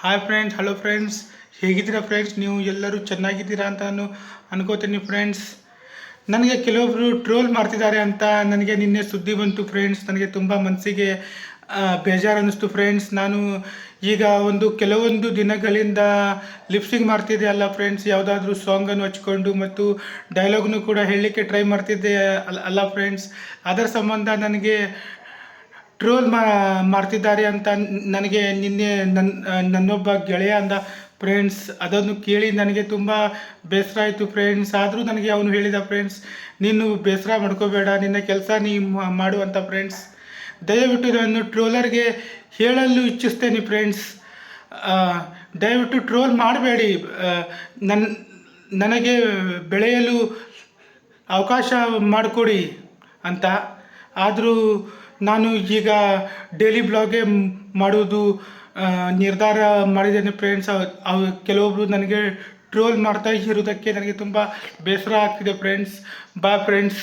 Hi friends hello friends ಹೇಗಿದ್ದೀರಾ friends ನೀವು ಎಲ್ಲರೂ ಚೆನ್ನಾಗಿದ್ದೀರಾ ಅಂತ ನಾನು ಅನ್ಕೋತೀನಿ ಫ್ರೆಂಡ್ಸ್ ನನಗೆ ಕೆಲವೊಬ್ಬರು ಟ್ರೋಲ್ ಮಾಡ್ತಿದ್ದಾರೆ ಅಂತ ನನಗೆ ನಿನ್ನೆ ಸುದ್ದಿ ಬಂತು ಫ್ರೆಂಡ್ಸ್ ನನಗೆ ತುಂಬ ಮನಸ್ಸಿಗೆ ಬೇಜಾರು ಅನ್ನಿಸ್ತು ಫ್ರೆಂಡ್ಸ್ ನಾನು ಈಗ ಒಂದು ಕೆಲವೊಂದು ದಿನಗಳಿಂದ ಲಿಪ್ಸಿಂಗ್ ಮಾಡ್ತಿದ್ದೆ ಅಲ್ಲ ಫ್ರೆಂಡ್ಸ್ ಯಾವುದಾದ್ರೂ ಸಾಂಗನ್ನು ಹಚ್ಕೊಂಡು ಮತ್ತು ಡೈಲಾಗ್ನು ಕೂಡ ಹೇಳಲಿಕ್ಕೆ ಟ್ರೈ ಮಾಡ್ತಿದ್ದೆ ಅಲ್ಲ ಅಲ್ಲ ಫ್ರೆಂಡ್ಸ್ ಅದರ ಸಂಬಂಧ ನನಗೆ ಟ್ರೋಲ್ ಮಾಡ್ತಿದ್ದಾರೆ ಅಂತ ನನಗೆ ನಿನ್ನೆ ನನ್ನ ನನ್ನೊಬ್ಬ ಗೆಳೆಯ ಅಂದ, ಫ್ರೆಂಡ್ಸ್, ಅದನ್ನು ಕೇಳಿ ನನಗೆ ತುಂಬ ಬೇಸರ ಆಯಿತು ಫ್ರೆಂಡ್ಸ್. ಆದರೂ ನನಗೆ ಅವನು ಹೇಳಿದ, ಫ್ರೆಂಡ್ಸ್, ನೀನು ಬೇಸರ ಮಾಡ್ಕೋಬೇಡ. ನಿನ್ನ ಕೆಲಸ ನೀ ಮಾಡುವಂಥ ಫ್ರೆಂಡ್ಸ್. ದಯವಿಟ್ಟು ನಾನು ಟ್ರೋಲರ್ಗೆ ಹೇಳಲು ಇಚ್ಛಿಸ್ತೇನೆ, ಫ್ರೆಂಡ್ಸ್. ದಯವಿಟ್ಟು ಟ್ರೋಲ್ ಮಾಡಬೇಡಿ. ನನ್ನ ನನಗೆ ಬೆಳೆಯಲು ಅವಕಾಶ ಮಾಡಿಕೊಡಿ ಅಂತ. ಆದರೂ ನಾನು ಈಗ ಡೈಲಿ ಬ್ಲಾಗೇ ಮಾಡೋದು ನಿರ್ಧಾರ ಮಾಡಿದ್ದೇನೆ ಫ್ರೆಂಡ್ಸ್ ಅವು ಕೆಲವೊಬ್ಬರು ನನಗೆ ಟ್ರೋಲ್ ಮಾಡ್ತಾ ಇರೋದಕ್ಕೆ ನನಗೆ ತುಂಬ ಬೇಸರ ಆಗ್ತಿದೆ ಫ್ರೆಂಡ್ಸ್ ಬಾಯ್ ಫ್ರೆಂಡ್ಸ್